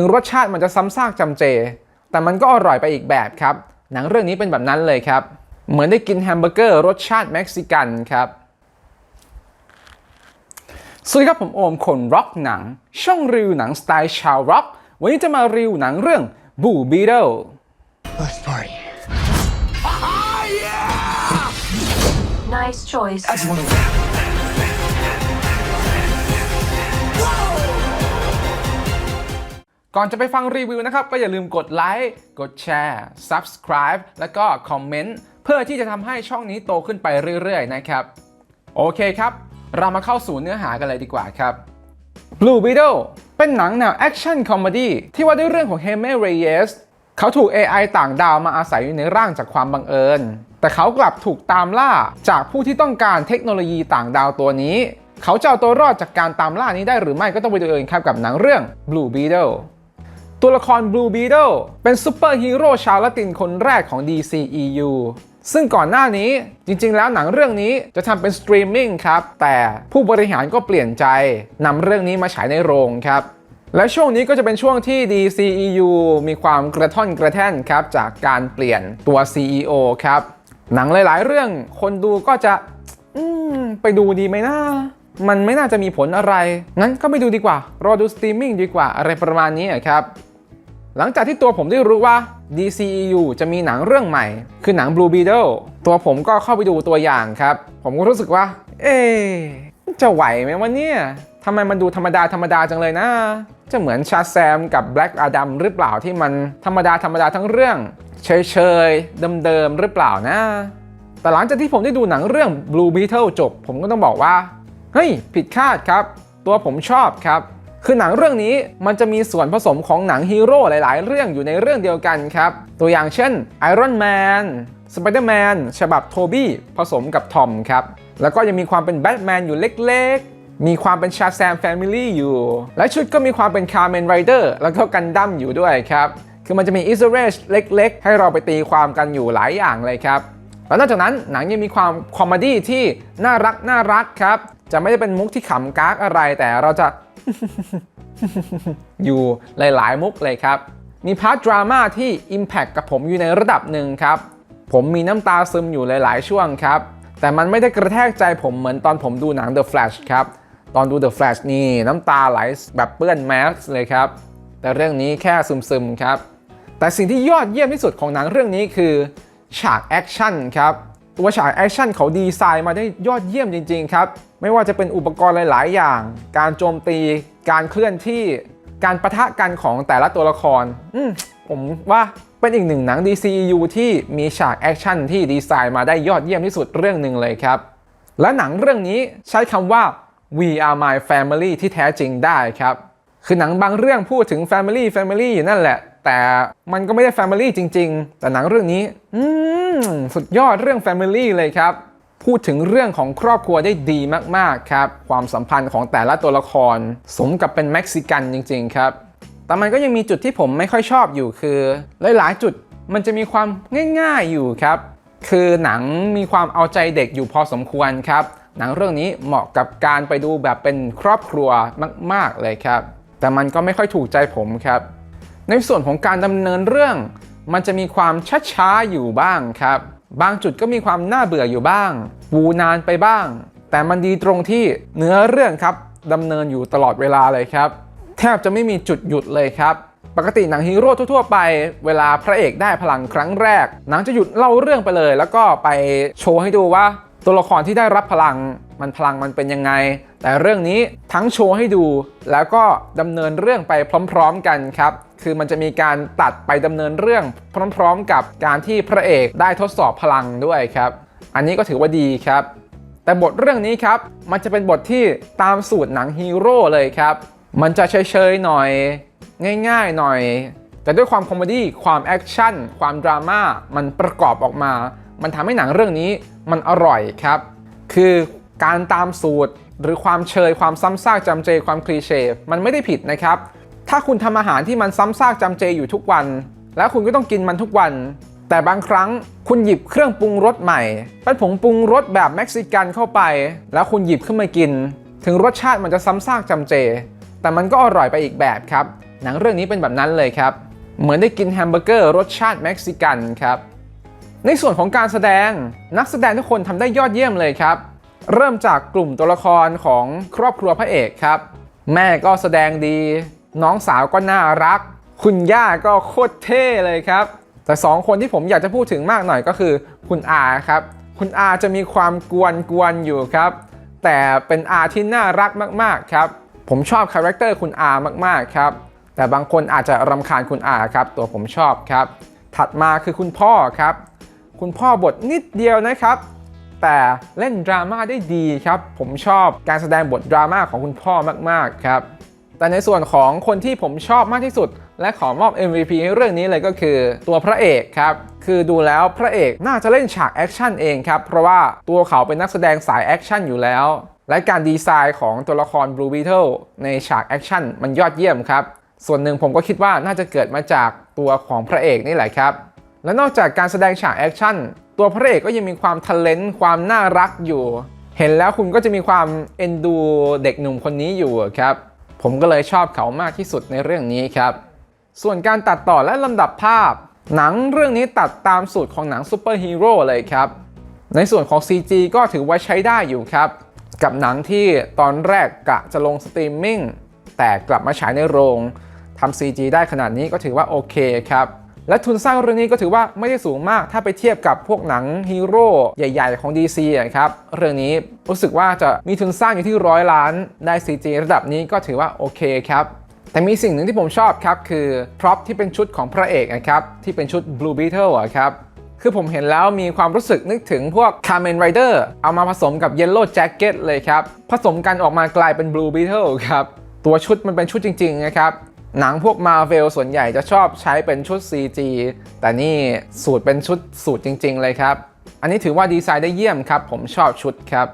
ถึงรสชาติมันจะซ้ำซากจำเจ แต่มันก็อร่อยไปอีกแบบครับ หนังเรื่องนี้เป็นแบบนั้นเลยครับ เหมือนได้กินแฮมเบอร์เกอร์รสชาติเม็กซิกันครับ สวัสดีครับผมโอมคนร็อกหนัง ช่องรีวิวหนังสไตล์ชาวร็อก วันนี้จะมารีวิวหนังเรื่องบูบีเดล Let's party. Nice choice. I just want to. ก่อนจะไปฟังรีวิวนะครับ ก็อย่าลืมกดไลค์กดแชร์ Subscribe แล้วก็คอมเมนต์เพื่อที่จะทำให้ช่องนี้โตขึ้นไปเรื่อยๆ นะครับ โอเคครับ เรามาเข้าสู่เนื้อหากันเลยดีกว่าครับ Blue Beetle เป็นหนังแนวแอคชั่นคอมเมดี้ที่ว่าด้วยเรื่องของเฮเมเรเยสเขาถูก AI ต่างดาวมาอาศัยอยู่ในร่างจากความบังเอิญ แต่เขากลับถูกตามล่าจากผู้ที่ต้องการเทคโนโลยีต่างดาวตัวนี้ เขาจะเอาตัวรอดจากการตามล่านี้ได้หรือไม่ก็ต้องไปดูเองครับกับหนังเรื่อง Blue Beetle ตัวละคร Blue Beetle เป็นซูเปอร์ฮีโร่ชาวละตินคนแรกของ DCEU ซึ่งก่อนหน้านี้จริงๆ แล้วหนังเรื่องนี้จะทำเป็นสตรีมมิ่งครับ แต่ผู้บริหารก็เปลี่ยนใจนำเรื่องนี้มาฉายในโรงครับ และช่วงนี้ก็จะเป็นช่วงที่ DCEU มีความกระท่อนกระแท่นครับ จากการเปลี่ยนตัว CEO ครับ หนังหลายๆ เรื่องคนดูก็จะอืไปดูดีไหมนะมันไม่น่าจะมีผลอะไร งั้นก็ไม่ดูดีกว่า รอดูสตรีมมิ่งดีกว่าอะไรประมาณนี้ครับ หลังจากที่ตัวผมได้รู้ว่า DCEU จะมีหนังเรื่องใหม่ คือหนัง Blue Beetle ตัวผมก็เข้าไปดูตัวอย่างครับ ผมก็รู้สึกว่า เอ๊จะไหวไหมวะเนี่ยทำไมมันดูธรรมดาธรรมดาจังเลยนะ จะเหมือนชาแซมกับ Black Adam หรือเปล่าที่มันธรรมดาธรรมดาทั้งเรื่อง เฉยๆเดิมๆหรือเปล่านะ แต่หลังจากที่ผมได้ดูหนังเรื่อง Blue Beetle จบ ผมก็ต้องบอกว่า เฮ้ย ผิดคาดครับ ตัวผมชอบครับ คือหนังเรื่องนี้มันจะมีส่วนผสมของหนังฮีโร่หลาย ๆ เรื่องอยู่ในเรื่องเดียวกันครับ ตัวอย่างเช่น Iron Man Spider-Man ฉบับโทบี้ผสมกับทอมครับ แล้วก็ยังมีความเป็นแบทแมนอยู่เล็ก ๆ มีความเป็นชาแซมแฟมิลี่อยู่ และชุดก็มีความเป็นคาร์เมนไรเดอร์แล้วก็กันดั้มอยู่ด้วยครับ คือมันจะมีอิสเรชเล็ก ๆ ให้เราไปตีความกันอยู่หลายอย่างเลยครับแล้วนอกจากนั้นหนังยังมีความคอมเมดี้ที่น่ารักน่ารักครับ จะไม่ได้เป็นมุกที่ขำกากอะไรแต่เราจะ อยู่หลาย ๆ มุกเลยครับ มีพาร์ทดราม่าที่ Impact กับผมอยู่ในระดับหนึ่งครับ ผมมีน้ำตาซึมอยู่หลาย ๆ ช่วงครับ แต่มันไม่ได้กระแทกใจผมเหมือนตอนผมดูหนัง The Flash ครับ ตอนดู The Flash นี่น้ำตาไหลแบบเปื้อนแมสเลยครับ แต่เรื่องนี้แค่ซึม ๆ ครับ แต่สิ่งที่ยอดเยี่ยมที่สุดของหนังเรื่องนี้คือฉากแอคชั่นครับ ตัวฉากแอคชั่นเขาดีไซน์มาได้ยอดเยี่ยมจริงๆครับ ไม่ว่าจะเป็นอุปกรณ์หลาย ๆ อย่าง การโจมตี การเคลื่อนที่ การประทะกันของแต่ละตัวละคร อืมผมว่าเป็นอีกหนึ่งหนัง DCU ที่มีฉากแอคชั่นที่ดีไซน์มาได้ยอดเยี่ยมที่สุดเรื่องหนึ่งเลยครับ และหนังเรื่องนี้ใช้คำว่า we are my family ที่แท้จริงได้ครับ คือหนังบางเรื่องพูดถึง Family Family อยู่นั่นแหละ แต่มันก็ไม่ได้ Family จริง ๆ แต่หนังเรื่องนี้สุดยอดเรื่อง Family เลยครับ พูดถึงเรื่องของครอบครัวได้ดีมากๆครับ ความสัมพันธ์ของแต่ละตัวละคร สมกับเป็นเม็กซิกันจริง ๆ ครับ แต่มันก็ยังมีจุดที่ผมไม่ค่อยชอบอยู่คือหลายๆจุดมันจะมีความง่ายๆอยู่ครับ คือหนังมีความเอาใจเด็กอยู่พอสมควรครับ หนังเรื่องนี้เหมาะกับการไปดูแบบเป็นครอบครัวมาก ๆ เลยครับ แต่มันก็ไม่ค่อยถูกใจผมครับ ในส่วนของการดำเนินเรื่อง มันจะมีความช้าๆอยู่บ้างครับ บางจุดก็มีความน่าเบื่ออยู่บ้างปูนานไปบ้าง แต่มันดีตรงที่เนื้อเรื่องครับดำเนินอยู่ตลอดเวลาเลยครับ แทบจะไม่มีจุดหยุดเลยครับปกติหนังฮีโร่ทั่วๆไป เวลาพระเอกได้พลังครั้งแรก หนังจะหยุดเล่าเรื่องไปเลย แล้วก็ไปโชว์ให้ดูว่า ตัวละครที่ได้รับพลังมันพลังมันเป็นยังไง แต่เรื่องนี้ทั้งโชว์ให้ดู แล้วก็ดำเนินเรื่องไปพร้อม ๆ กันครับ คือมันจะมีการตัดไปดำเนินเรื่องพร้อม ๆ กับการที่พระเอกได้ทดสอบพลังด้วยครับ อันนี้ก็ถือว่าดีครับ แต่บทเรื่องนี้ครับ มันจะเป็นบทที่ตามสูตรหนังฮีโร่เลยครับ มันจะเฉยๆหน่อย ง่าย ๆ หน่อย แต่ด้วยความคอมเมดี้ ความแอคชั่น ความดราม่า มันประกอบออกมา มันทำให้หนังเรื่องนี้มันอร่อยครับ คือการตามสูตร หรือความเชยความซ้ำซากจำเจความคลีเช่มันไม่ได้ผิดนะครับ ถ้าคุณทำอาหารที่มันซ้ำซากจำเจอยู่ทุกวัน แล้วคุณก็ต้องกินมันทุกวัน แต่บางครั้งคุณหยิบเครื่องปรุงรสใหม่ เป็นผงปรุงรสแบบเม็กซิกันเข้าไป แล้วคุณหยิบขึ้นมากิน ถึงรสชาติมันจะซ้ำซากจำเจ แต่มันก็อร่อยไปอีกแบบครับ หนังเรื่องนี้เป็นแบบนั้นเลยครับ เหมือนได้กินแฮมเบอร์เกอร์รสชาติเม็กซิกันครับในส่วนของการแสดงนักแสดงทุกคนทำได้ยอดเยี่ยมเลยครับ เริ่มจากกลุ่มตัวละครของครอบครัวพระเอกครับ แม่ก็แสดงดี น้องสาวก็น่ารัก คุณย่าก็โคตรเท่เลยครับ แต่สองคนที่ผมอยากจะพูดถึงมากหน่อยก็คือ คุณอาครับ คุณอาจะมีความกวนกวนๆอยู่ครับ แต่เป็นอาที่น่ารักมากๆครับ ผมชอบคาแรคเตอร์คุณอามากๆครับ แต่บางคนอาจจะรำคาญคุณอาครับ ตัวผมชอบครับ ถัดมาคือคุณพ่อครับ คุณพ่อบทนิดเดียวนะครับ แต่เล่นดราม่าได้ดีครับ ผมชอบการแสดงบทดราม่าของคุณพ่อมากๆครับ แต่ในส่วนของคนที่ผมชอบมากที่สุด และขอมอบ MVP ให้เรื่องนี้เลยก็คือตัวพระเอกครับ คือดูแล้วพระเอกน่าจะเล่นฉากแอคชั่นเองครับ เพราะว่าตัวเขาเป็นนักแสดงสายแอคชั่นอยู่แล้ว และการดีไซน์ของตัวละคร Blue Beetle ในฉากแอคชั่นมันยอดเยี่ยมครับ ส่วนหนึ่งผมก็คิดว่าน่าจะเกิดมาจากตัวของพระเอกนี่แหละครับ และนอกจากการแสดงฉากแอคชั่น ตัวพระเอกก็ยังมีความทะเลนต์ความน่ารักอยู่ เห็นแล้วคุณก็จะมีความเอ็นดูเด็กหนุ่มคนนี้อยู่ครับ ผมก็เลยชอบเขามากที่สุดในเรื่องนี้ครับ ส่วนการตัดต่อและลำดับภาพ หนังเรื่องนี้ตัดตามสูตรของหนังซูเปอร์ฮีโร่เลยครับ ในส่วนของ CG ก็ถือว่าใช้ได้อยู่ครับ กับหนังที่ตอนแรกกะจะลงสตรีมมิ่งแต่กลับมาฉายในโรงทำ CG ได้ขนาดนี้ก็ถือว่าโอเคครับ และทุนสร้างเรื่องนี้ก็ถือว่าไม่ได้สูงมากถ้าไปเทียบกับพวกหนังฮีโร่ใหญ่ ๆ ของ DC อะครับเรื่องนี้รู้สึกว่าจะมีทุนสร้างอยู่ที่ร้อยล้านได้ CG ระดับนี้ก็ถือว่าโอเคครับแต่มีสิ่งหนึ่งที่ผมชอบครับคือพร็อพที่เป็นชุดของพระเอกนะครับที่เป็นชุด Blue Beetle อะครับคือผมเห็นแล้วมีความรู้สึกนึกถึงพวก Kamen Rider เอามาผสมกับ Yellow Jacket เลยครับ ผสมกันออกมากลายเป็น Blue Beetle ครับ ตัวชุดมันเป็นชุดจริง ๆ นะครับ หนังพวก Marvel ส่วนใหญ่จะชอบใช้เป็นชุด CG แต่นี่สูตรเป็นชุดสูตรจริง ๆ เลยครับ อันนี้ถือว่าดีไซน์ได้เยี่ยมครับ ผมชอบชุดครับ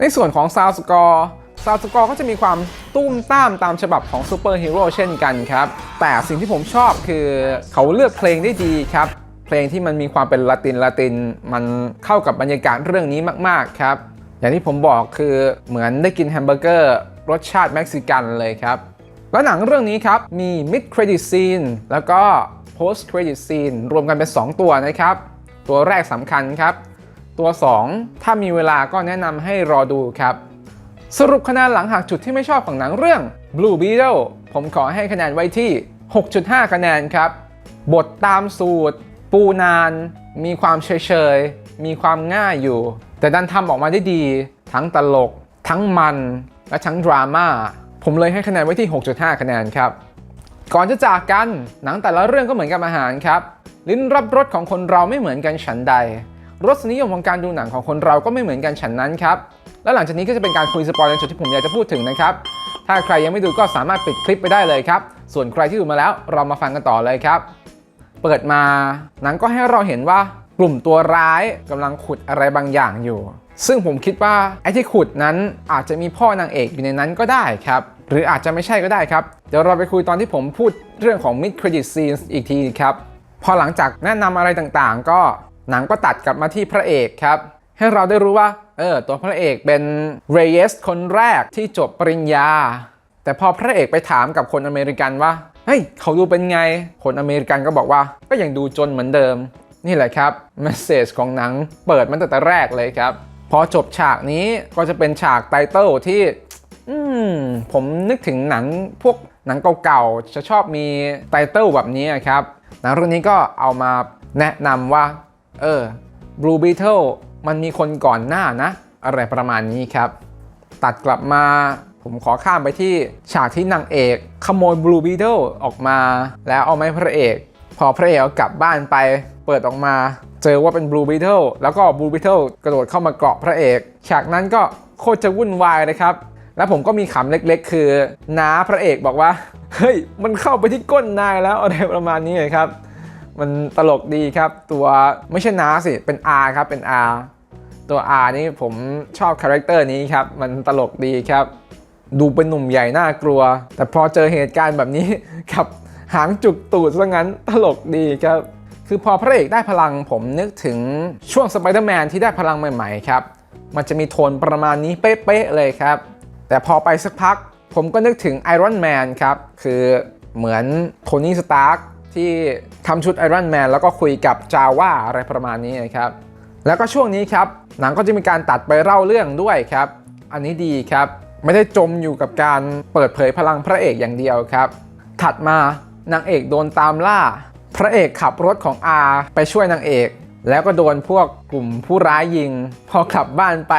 ในส่วนของซาวสกอร์ซาวสกอร์ก็จะมีความตุ้มต้ามตามฉบับของซูเปอร์ฮีโร่เช่นกันครับ แต่สิ่งที่ผมชอบคือเขาเลือกเพลงได้ดีครับ เพลงที่มันมีความเป็นละตินละติน มันเข้ากับบรรยากาศเรื่องนี้มากๆครับ อย่างที่ผมบอกคือเหมือนได้กินแฮมเบอร์เกอร์รสชาติเม็กซิกันเลยครับ แล้วหนังเรื่องนี้ครับ มี mid credit scene แล้วก็ post credit scene รวมกันเป็น 2 ตัวนะครับ ตัวแรกสำคัญครับ ตัว 2 ถ้ามีเวลาก็แนะนำให้รอดูครับ สรุปคะแนนหลังหักจุดที่ไม่ชอบของหนังเรื่อง Blue Beetle ผมขอให้คะแนนไว้ที่ 6.5 คะแนนครับ บทตามสูตร ปูนาน มีความเฉยๆ มีความง่ายอยู่ แต่ดันทำออกมาได้ดี ทั้งตลก ทั้งมัน และทั้งดราม่า ผมเลยให้คะแนนไว้ที่ 6.5 คะแนนครับ ก่อนจะจากกัน หนังแต่ละเรื่องก็เหมือนกับอาหารครับ ลิ้นรับรสของคนเราไม่เหมือนกันฉันใด รสนิยมของการดูหนังของคนเราก็ไม่เหมือนกันฉันนั้นครับ และหลังจากนี้ก็จะเป็นการคุยสปอยในจุดที่ผมอยากจะพูดถึงนะครับ ถ้าใครยังไม่ดูก็สามารถปิดคลิปไปได้เลยครับ ส่วนใครที่ดูมาแล้วเรามาฟังกันต่อเลยครับ เปิดมา หนังก็ให้เราเห็นว่ากลุ่มตัวร้ายกำลังขุดอะไรบางอย่างอยู่ ซึ่งผมคิดว่าไอ้ที่ขุดนั้นอาจจะมีพ่อนางเอกอยู่ในนั้นก็ได้ครับ หรืออาจจะไม่ใช่ก็ได้ครับ เดี๋ยวเราไปคุยตอนที่ผมพูดเรื่องของ mid credit scenes อีกทีครับ พอหลังจากแนะนำอะไรต่างๆ ก็หนังก็ตัดกลับมาที่พระเอกครับ ให้เราได้รู้ว่าเออตัวพระเอกเป็นเรเยสคนแรกที่จบปริญญา แต่พอพระเอกไปถามกับคนอเมริกันว่าเฮ้ยเขาดูเป็นไง คนอเมริกันก็บอกว่าก็ยังดูจนเหมือนเดิม นี่แหละครับเมสเซจของหนังเปิดมันตั้งแต่แรกเลยครับพอจบฉากนี้ก็จะเป็นฉากไตเติลที่ อืมผมนึกถึงหนังพวกหนังเก่าๆจะชอบมีไตเติลแบบนี้ครับหนังเรื่องนี้ก็เอามาแนะนำว่า เออ Blue Beetle มันมีคนก่อนหน้านะ อะไรประมาณนี้ครับ ตัดกลับมาผมขอข้ามไปที่ฉากที่นางเอก ขโมย Blue Beetle ออกมา แล้วเอาไมาให้พระเอก พอพระเอกเอากลับบ้านไป เปิดออกมา เจอว่าเป็น Blue Beetle แล้วก็ Blue Beetle กระโดดเข้ามาเกาะพระเอก ฉากนั้นก็โคตรจะวุ่นวายเลยครับ แล้วผมก็มีขำเล็กๆ คือน้าพระเอกบอกว่า เฮ้ย มันเข้าไปที่ก้นนายแล้วอะไรประมาณนี้เลยครับ มันตลกดีครับ ตัวไม่ใช่น้าสิ เป็น R ครับ เป็น R ตัว R นี่ผมชอบคาแรคเตอร์นี้ครับ มันตลกดีครับ ดูเป็นหนุ่มใหญ่น่ากลัว แต่พอเจอเหตุการณ์แบบนี้กับหางจุกตูดซะงั้นตลกดีครับ คือพอพระเอกได้พลังผมนึกถึงช่วงสไปเดอร์แมนที่ได้พลังใหม่ๆครับ มันจะมีโทนประมาณนี้เป๊ะๆเลยครับ แต่พอไปสักพักผมก็นึกถึงไอรอนแมนครับ คือเหมือนโทนี่สตาร์กที่ทำชุดไอรอนแมนแล้วก็คุยกับจาว่าอะไรประมาณนี้นะครับ แล้วก็ช่วงนี้ครับ หนังก็จะมีการตัดไปเล่าเรื่องด้วยครับ อันนี้ดีครับ ไม่ได้จมอยู่กับการเปิดเผยพลังพระเอกอย่างเดียวครับ ถัดมานางเอกโดนตามล่า พระเอกขับรถของอาไปช่วยนางเอก แล้วก็โดนพวกกลุ่มผู้ร้ายยิง พอกลับบ้านไป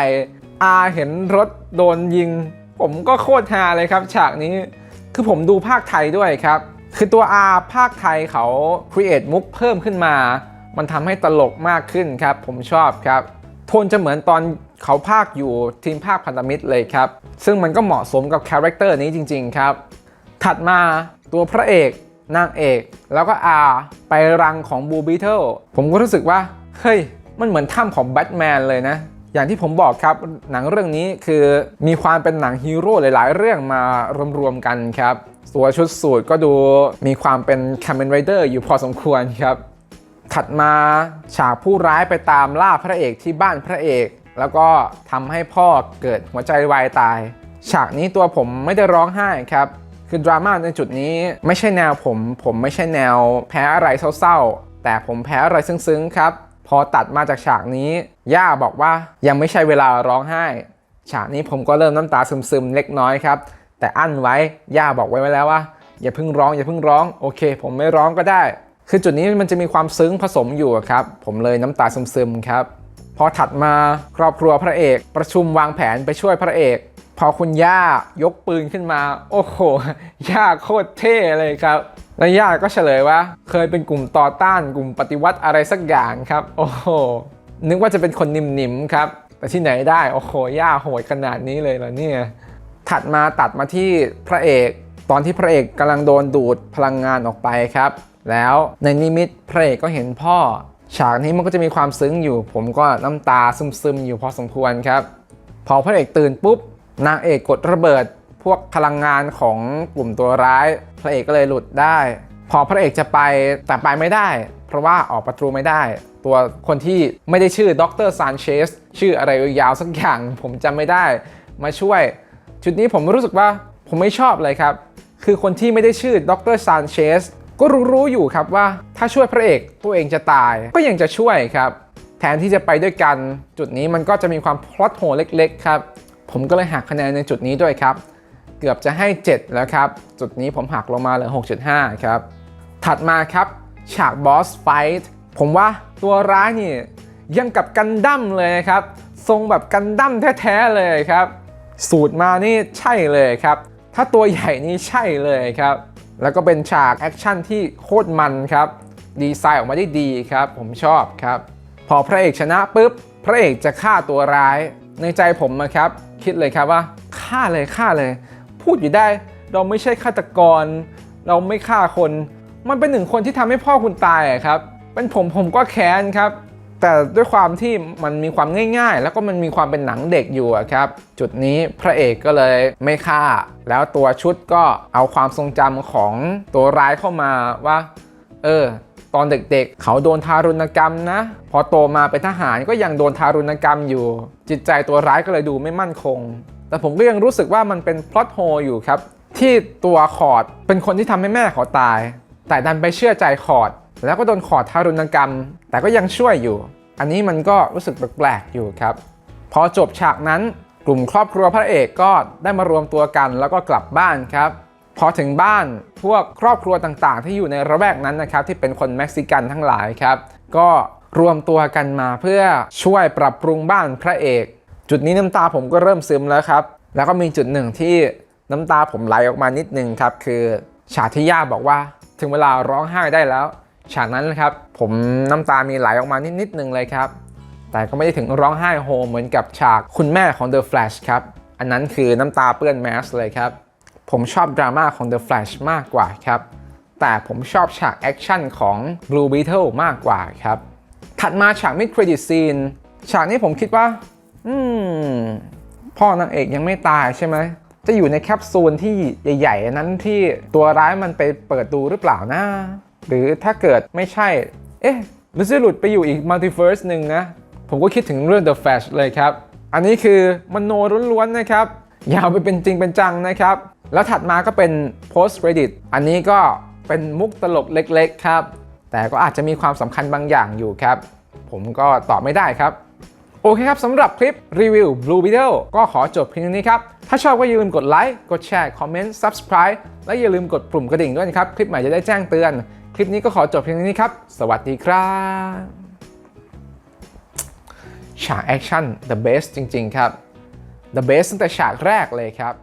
อาเห็นรถโดนยิง ผมก็โคตรฮาเลยครับ ฉากนี้คือผมดูภาคไทยด้วยครับ คือตัว R ภาคไทยเขา create มุกเพิ่มขึ้นมา มันทำให้ตลกมากขึ้นครับ ผมชอบครับโทนจะเหมือนตอนเขาภาคอยู่ทีมภาคพันธมิตรเลยครับ ซึ่งมันก็เหมาะสมกับคาแรคเตอร์นี้จริง ๆ ครับ ถัดมาตัวพระเอกนางเอก แล้วก็ R ไปรังของบูบีเทิลผมก็รู้สึกว่า เฮ้ย มันเหมือนถ้ำของแบทแมนเลยนะ อย่างที่ผมบอกครับ หนังเรื่องนี้คือมีความเป็นหนังฮีโร่หลาย ๆ เรื่องมารวมๆกันครับตัวชุดสูทก็ดูมีความเป็น c a m e n Rider อยู่พอสมควรครับ ถัดมาฉากผู้ร้ายไปตามล่าพระเอกที่บ้านพระเอก แล้วก็ทำให้พ่อเกิดหัวใจวายตาย ฉากนี้ตัวผมไม่ได้ร้องไห้ครับ คือดราม่าในจุดนี้ไม่ใช่แนวผม ผมไม่ใช่แนวแพ้อะไรเศร้าๆ แต่ผมแพ้อะไรซึ้งๆครับ พอตัดมาจากฉากนี้ ย่าบอกว่ายังไม่ใช่เวลาร้องไห้ ฉากนี้ผมก็เริ่มน้ำตาซึมๆเล็กน้อยครับ แต่อั้นไว้ย่าบอกไว้ไว้แล้วว่าอย่าเพิ่งร้องอย่าเพิ่งร้องโอเค ผมไม่ร้องก็ได้ คือจุดนี้มันจะมีความซึ้งผสมอยู่ครับ ผมเลยน้ำตาซึมๆครับพอถัดมาครอบครัวพระเอกประชุมวางแผนไปช่วยพระเอก พอคุณย่ายกปืนขึ้นมา โอ้โหย่าโคตรเท่เลยครับ แล้วย่าก็เฉลยว่า เคยเป็นกลุ่มต่อต้านกลุ่มปฏิวัติอะไรสักอย่างครับ โอ้โห นึกว่าจะเป็นคนนิ่มๆครับ แต่ที่ไหนได้ โอ้โหย่าโหดขนาดนี้เลยเหรอเนี่ย ถัดมาตัดมาที่พระเอก ตอนที่พระเอกกำลังโดนดูดพลังงานออกไปครับ แล้วในนิมิตพระเอกก็เห็นพ่อ ฉากนี้มันก็จะมีความซึ้งอยู่ ผมก็น้ำตาซึมๆอยู่พอสมควรครับ พอพระเอกตื่นปุ๊บ นางเอกกดระเบิดพวกพลังงานของกลุ่มตัวร้าย พระเอกก็เลยหลุดได้ พอพระเอกจะไปแต่ไปไม่ได้ เพราะว่าออกประตูไม่ได้ ตัวคนที่ไม่ได้ชื่อดรซานเชสชื่ออะไรยาวสักอย่างผมจำไม่ได้มาช่วย จุดนี้ผมรู้สึกว่าผมไม่ชอบเลยครับ คือคนที่ไม่ได้ชื่อดรซานเชสก็รู้ๆอยู่ครับว่าถ้าช่วยพระเอกตัวเองจะตาย ก็ยังจะช่วยครับ แทนที่จะไปด้วยกัน จุดนี้มันก็จะมีความพลอตโหเล็กๆครับผมก็เลยหักคะแนนในจุดนี้ด้วยครับ เกือบจะให้ 7 แล้วครับ จุดนี้ผมหักลงมาเหลือ 6.5 ครับ ถัดมาครับ ฉากบอสไฟท์ผมว่าตัวร้ายนี่ยังกับกันดั้มเลยครับ ทรงแบบกันดั้มแท้ๆเลยครับ สูตรมานี่ใช่เลยครับ ถ้าตัวใหญ่นี่ใช่เลยครับ แล้วก็เป็นฉากแอคชั่นที่โคตรมันครับ ดีไซน์ออกมาได้ดีครับ ผมชอบครับ พอพระเอกชนะปุ๊บ พระเอกจะฆ่าตัวร้าย ในใจผมนะครับ คิดเลยครับว่าฆ่าเลยฆ่าเลย พูดอยู่ได้เราไม่ใช่ฆาตกร เราไม่ฆ่าคน มันเป็นหนึ่งคนที่ทำให้พ่อคุณตายครับ เป็นผมผมก็แค้นครับ แต่ด้วยความที่มันมีความง่าย ๆ แล้วก็มันมีความเป็นหนังเด็กอยู่ครับ จุดนี้พระเอกก็เลยไม่ฆ่า แล้วตัวชุดก็เอาความทรงจำของตัวร้ายเข้ามาว่า เออ ตอนเด็กๆ เขาโดนทารุณกรรมนะ พอโตมาเป็นทหารก็ยังโดนทารุณกรรมอยู่ จิตใจตัวร้ายก็เลยดูไม่มั่นคง แต่ผมก็ยังรู้สึกว่ามันเป็นพล็อตโฮอยู่ครับที่ตัวคอร์ดเป็นคนที่ทำให้แม่เขาตาย แต่ดันไปเชื่อใจคอร์ดแล้วก็โดนคอร์ดทารุณกรรม แต่ก็ยังช่วยอยู่ อันนี้มันก็รู้สึกแปลกๆอยู่ครับ พอจบฉากนั้นกลุ่มครอบครัวพระเอกก็ได้มารวมตัวกันแล้วก็กลับบ้านครับพอถึงบ้านพวกครอบครัวต่างๆ ที่อยู่ในระแวกนั้นนะครับที่เป็นคนเม็กซิกันทั้งหลายครับ ก็รวมตัวกันมาเพื่อช่วยปรับปรุงบ้านพระเอก จุดนี้น้ำตาผมก็เริ่มซึมแล้วครับ แล้วก็มีจุดหนึ่งที่น้ำตาผมไหลออกมานิดนึงครับ คือฉากที่ย่าบอกว่า ถึงเวลาร้องไห้ได้แล้ว ฉากนั้นนะครับผมน้ำตามีไหลออกมานิดนิดนึงเลยครับ แต่ก็ไม่ได้ถึงร้องไห้โฮเหมือนกับฉากคุณแม่ของ The Flash ครับอันนั้นคือน้ำตาเปื้อนแมสเลยครับผมชอบดราม่าของ The Flash มากกว่าครับแต่ผมชอบฉากแอคชั่นของ Blue Beetle มากกว่าครับถัดมาฉาก mid credit scene ฉากนี้ผมคิดว่า อืม พ่อนางเอกยังไม่ตายใช่ไหม จะอยู่ในแคปซูลที่ใหญ่ๆ นั้นที่ตัวร้ายมันไปเปิดดูหรือเปล่านะ หรือถ้าเกิดไม่ใช่ เอ๊ะหรือจะหลุดไปอยู่อีกมัลติเวิร์สหนึ่งนะ ผมก็คิดถึงเรื่อง The Flash เลยครับ อันนี้คือมโนล้วนๆนะครับ ยาวไปเป็นจริงเป็นจังนะครับ แล้วถัดมาก็เป็น post credit อันนี้ก็เป็นมุกตลกเล็กๆ ครับ แต่ก็อาจจะมีความสำคัญบางอย่างอยู่ครับ ผมก็ตอบไม่ได้ครับ โอเคครับสำหรับคลิปรีวิว Blue Beetle ก็ขอจบเพียงเท่านี้ครับ ถ้าชอบก็อย่าลืมกดไลค์ กดแชร์ คอมเมนต์ subscribe และอย่าลืมกดปุ่มกระดิ่งด้วยนะครับ คลิปใหม่จะได้แจ้งเตือน คลิปนี้ก็ขอจบเพียงเท่านี้ครับ สวัสดีครับฉากแอคชั่น the best จริง ๆ ครับ the best ตั้งแต่ฉากแรกเลยครับ